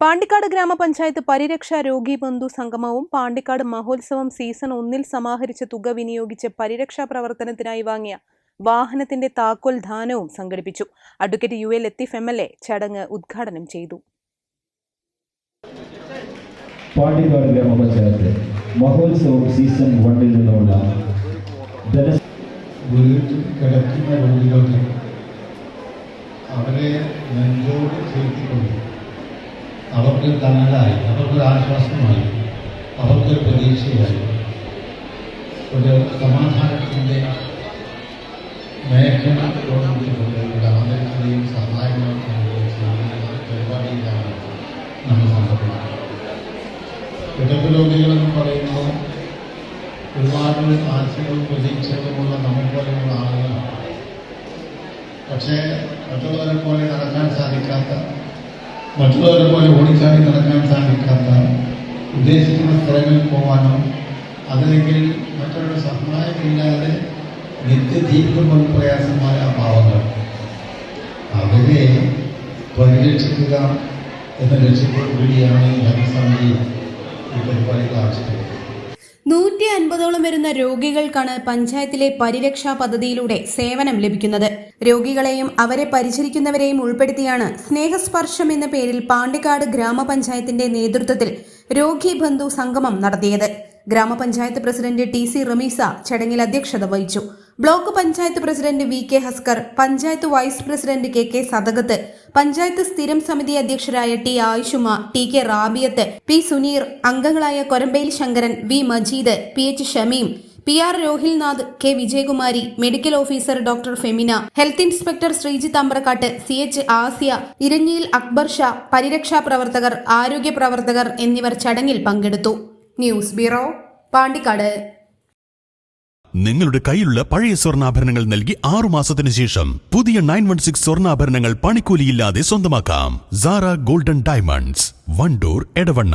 Pandikkad ഗ്രാമപഞ്ചായത്ത് പരിരക്ഷ രോഗി ബന്ധു സംഗമവും പാണ്ടിക്കാട് മഹോത്സവം സീസൺ ഒന്നിൽ സമാഹരിച്ച തുക വിനിയോഗിച്ച് പരിരക്ഷാ പ്രവർത്തനത്തിനായി വാങ്ങിയ വാഹനത്തിന്റെ താക്കോൽ ദാനവും സംഘടിപ്പിച്ചു. Advocate U L Latheef M L A ചടങ്ങ് ഉദ്ഘാടനം ചെയ്തു. പാണ്ടിക്കാട് ഗ്രാമപഞ്ചായത്ത് മഹോത്സവം സീസൺ വണ്ണിൽ നിന്നുള്ള അവരെ നെഞ്ചോട് ചേർത്തിക്കൊണ്ട് അവർക്ക് തണലായി അവർക്കൊരു ആശ്വാസമായി അവർക്കൊരു പ്രതീക്ഷയായി. ഒരു സമാധാനത്തിന്റെ മേഖല തോന്നിച്ചുകൊണ്ട് ഗ്രാമത്തിലെയും സഹായങ്ങളും പരിപാടിയിലാണ് നമ്മൾ സംഭവിക്കുന്നത് കിടപ്പ് രോഗികളെന്ന് പറയുമ്പോൾ ഒരുപാട് ആശയവും പ്രതീക്ഷകളുമുള്ള നമുക്കുള്ള ആളുകളാണ്. പക്ഷേ മറ്റുള്ളവരെ പോലെ നടക്കാൻ സാധിക്കാത്ത മറ്റുള്ളവരെ പോലെ ഓടിച്ചാടി നടക്കാൻ സാധിക്കാത്ത ഉദ്ദേശിക്കുന്ന സ്ഥലങ്ങളിൽ പോകാനോ അതല്ലെങ്കിൽ മറ്റൊരു സഹായമില്ലാതെ നിത്യജീവിതം പ്രയാസമായ അഭാവങ്ങൾ അവരെ പരിരക്ഷിക്കുക എന്ന ലക്ഷ്യത്തോടു കൂടിയാണ് ഈ ധനസമിതി ഈ പരിപാടികൾ ആവിഷ്കരിക്കുന്നത് നൂറ്റി അൻപതോളം വരുന്ന രോഗികൾക്കാണ് പഞ്ചായത്തിലെ പരിരക്ഷാ പദ്ധതിയിലൂടെ സേവനം ലഭിക്കുന്നത്. രോഗികളെയും അവരെ പരിചരിക്കുന്നവരെയും ഉൾപ്പെടുത്തിയാണ് സ്നേഹസ്പർശം എന്ന പേരിൽ പാണ്ടിക്കാട് ഗ്രാമപഞ്ചായത്തിന്റെ നേതൃത്വത്തിൽ രോഗി ബന്ധു സംഗമം നടത്തിയത്. ഗ്രാമപഞ്ചായത്ത് പ്രസിഡന്റ് ടി സി റമീസ ചടങ്ങിൽ അധ്യക്ഷത വഹിച്ചു. Block panchayat president V K Haskar panchayat vice president K K Sadakath panchayat സ്ഥിരം സമിതി അധ്യക്ഷരായ T Ayishuma T K Rabiyath P Suneer അംഗങ്ങളായ Korambayil Sankaran V Majeed P H Shameem P R Rohilnath K Vijayakumari medical officer doctor Femina health inspector Sreejith Ambrakkat C H Asiya Iranhiyil Akbar Sha പരിരക്ഷാ പ്രവർത്തകർ ആരോഗ്യ പ്രവർത്തകർ എന്നിവർ ചടങ്ങിൽ പങ്കെടുത്തു. News bureau Pandikkad. നിങ്ങളുടെ കയ്യിലുള്ള പഴയ സ്വർണാഭരണങ്ങൾ നൽകി ആറു മാസത്തിന് ശേഷം പുതിയ നയൻ വൺ സിക്സ് സ്വർണാഭരണങ്ങൾ പണിക്കൂലിയില്ലാതെ സ്വന്തമാക്കാം. Zara golden diamonds Wandoor Edavanna.